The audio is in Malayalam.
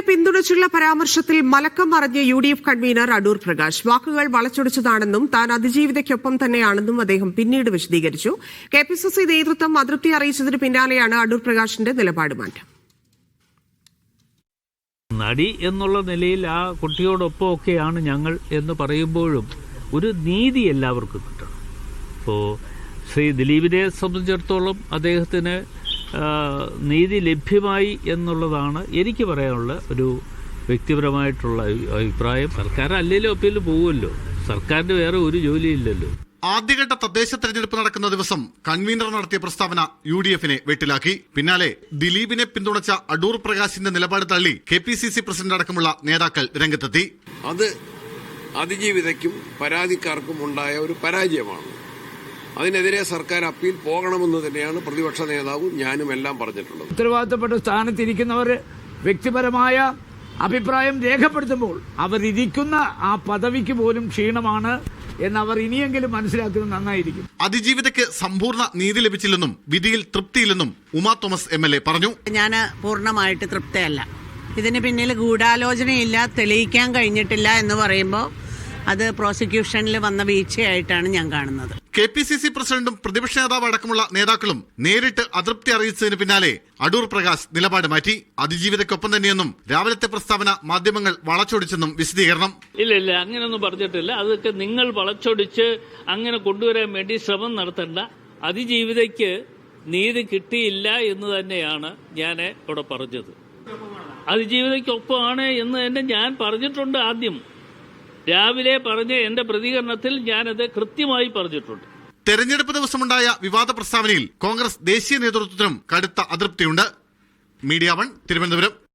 ദിലീപിനെ പിന്തുണച്ചുള്ള പരാമർശത്തിൽ മലക്കം മറിഞ്ഞ U D F convener Adoor Prakash. വാക്കുകൾ വളച്ചൊടിച്ചതാണെന്നും താൻ അതിജീവിതയ്ക്കൊപ്പം തന്നെയാണെന്നും അദ്ദേഹം പിന്നീട് വിശദീകരിച്ചു. കെ പി സി സി നേതൃത്വം അതൃപ്തി അറിയിച്ചതിന് പിന്നാലെയാണ് അടൂർ പ്രകാശിന്റെ നിലപാട് മാറ്റം. നടി എന്നുള്ള നിലയിൽ ആ കുട്ടിയോടൊപ്പമൊക്കെയാണ് ഞങ്ങൾ എന്ന് പറയുമ്പോഴും ഒരു നീതി എല്ലാവർക്കും കിട്ടണം. ഇപ്പോൾ ശ്രീ ദിലീപിനെ സംബന്ധിച്ചിടത്തോളം അദ്ദേഹത്തിന് നീതി ലഭ്യമായി എന്നുള്ളതാണ് എനിക്ക് പറയാനുള്ള ഒരു വ്യക്തിപരമായിട്ടുള്ള അഭിപ്രായം. സർക്കാർ അല്ലെങ്കിലും അപ്പീൽ പോകുമല്ലോ സർക്കാരിന് വേറെ ഒരു ജോലിയില്ലല്ലോ. ആദ്യഘട്ട തദ്ദേശ തെരഞ്ഞെടുപ്പ് നടക്കുന്ന ദിവസം കൺവീനർ നടത്തിയ പ്രസ്താവന യു ഡി എഫിനെ വെട്ടിലാക്കി. പിന്നാലെ ദിലീപിനെ പിന്തുണച്ച അടൂർ പ്രകാശിന്റെ നിലപാട് തള്ളി K P C C president അടക്കമുള്ള നേതാക്കൾ രംഗത്തെത്തി. അത് അതിജീവിതയ്ക്കും പരാതിക്കാർക്കും ഉണ്ടായ ഒരു പരാജയമാണ്. അതിനെതിരെ സർക്കാർ അപ്പീൽ പോകണമെന്ന് തന്നെയാണ് പ്രതിപക്ഷ നേതാവും ഞാനും എല്ലാം പറഞ്ഞിട്ടുള്ളത്. ഉത്തരവാദിത്തപ്പെട്ട സ്ഥാനത്തിരിക്കുന്നവർ വ്യക്തിപരമായ അഭിപ്രായം രേഖപ്പെടുത്തുമ്പോൾ അവരിരിക്കുന്ന ആ പദവിക്ക് പോലും ക്ഷീണമാണ് എന്നവർ ഇനിയെങ്കിലും മനസ്സിലാക്കുന്നത് നന്നായിരിക്കും. അതിജീവിതയ്ക്ക് സമ്പൂർണ നീതി ലഭിച്ചില്ലെന്നും വിധിയിൽ തൃപ്തിയില്ലെന്നും Uma Thomas M L A പറഞ്ഞു. ഞാൻ പൂർണമായിട്ട് തൃപ്തയല്ല. ഇതിന് പിന്നിൽ ഗൂഢാലോചനയില്ല തെളിയിക്കാൻ കഴിഞ്ഞിട്ടില്ല എന്ന് പറയുമ്പോൾ അത് പ്രോസിക്യൂഷനിൽ വന്ന വീഴ്ചയായിട്ടാണ് ഞാൻ കാണുന്നത്. കെ പി സി സി പ്രസിഡന്റും പ്രതിപക്ഷ നേതാവ് അടക്കമുള്ള നേതാക്കളും നേരിട്ട് അതൃപ്തി അറിയിച്ചതിന് പിന്നാലെ അടൂർ പ്രകാശ് നിലപാട് മാറ്റി. അതിജീവിതക്കൊപ്പം തന്നെയെന്നും രാവിലത്തെ പ്രസ്താവന മാധ്യമങ്ങൾ വളച്ചൊടിച്ചെന്നും വിശദീകരണം. ഇല്ല ഇല്ല അങ്ങനെയൊന്നും പറഞ്ഞിട്ടില്ല. അതൊക്കെ നിങ്ങൾ വളച്ചൊടിച്ച് അങ്ങനെ കൊണ്ടുവരാൻ വേണ്ടി ശ്രമം നടത്തണ്ട. അതിജീവിതയ്ക്ക് നീതി കിട്ടിയില്ല എന്ന് തന്നെയാണ് ഞാൻ ഇവിടെ പറഞ്ഞത്. അതിജീവിതയ്ക്കൊപ്പമാണ് എന്ന് തന്നെ ഞാൻ പറഞ്ഞിട്ടുണ്ട് ആദ്യം. രാവിലെ പറഞ്ഞ എന്റെ പ്രതികരണത്തിൽ ഞാനത് കൃത്യമായി പറഞ്ഞിട്ടുണ്ട്. തെരഞ്ഞെടുപ്പ് ദിവസമുണ്ടായ വിവാദ പ്രസ്താവനയിൽ കോൺഗ്രസ് ദേശീയ നേതൃത്വത്തിനും കടുത്ത അതൃപ്തിയുണ്ട്. Media One Thiruvananthapuram.